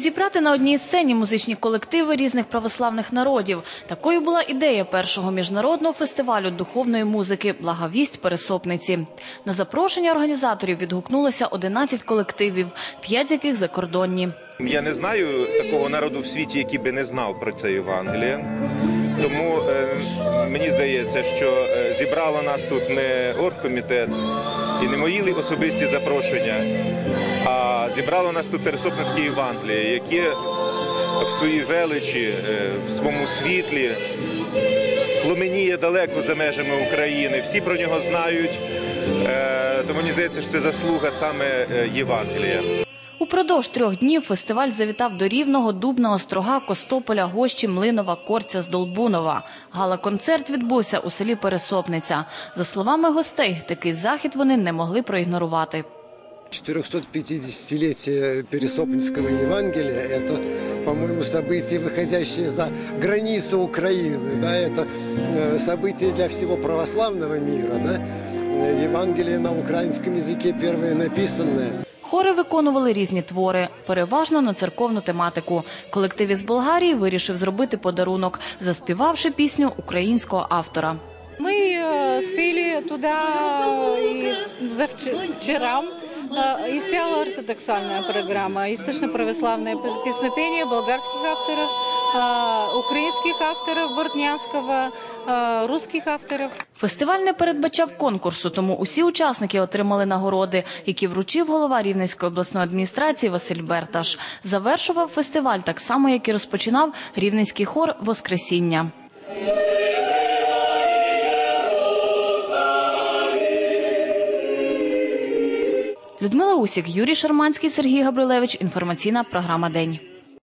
Зібрати на одній сцені музичні колективи різних православних народів. Такою була ідея першого міжнародного фестивалю духовної музики Благовість Пересопниці. На запрошення організаторів відгукнулося 11 колективів, 5 з яких закордонні. Я не знаю такого народу в світі, який би не знав про це Євангеліє. Тому е, мені здається, що е, зібрало нас тут не оргкомітет і не мої особисті запрошення, а зібрало нас тут Пересопницьке Євангеліє, яке в своїй величі, е, в своєму світлі пломеніє далеко за межами України. Всі про нього знають. Е, тому мені здається, що це заслуга саме е, Євангелія. Упродовж трьох днів фестиваль завітав до Рівного, Дубна, Острога, Костополя, Гощі, Млинова, Корця, Здолбунова. Гала-концерт відбувся у селі Пересопниця. За словами гостей, такий захід вони не могли проігнорувати. 450-летие Пересопницкого Евангелия – это, по-моему, событие, выходящее за границу Украины. Да? Это э, событие для всего православного мира. Да? Э, Евангелие на украинском языке первое написанное. Хори виконували різні твори, переважно на церковну тематику. Колектив із Болгарії вирішив зробити подарунок, заспівавши пісню українського автора. Мы э, спели туда и за вч- вчера э, и стояла ортодоксальная программа, источно-православное пес- песнопение болгарских авторов, э, украинских авторов Бортнянского, э, русских авторов. Фестиваль не передбачав конкурсу, тому усі учасники отримали нагороди, які вручив голова Рівненської обласної адміністрації Василь Берташ. Завершував фестиваль так само, як і розпочинав рівненський хор Воскресіння. Людмила Усік, Юрій Шарманський, Сергій Габрилевич. Інформаційна програма День.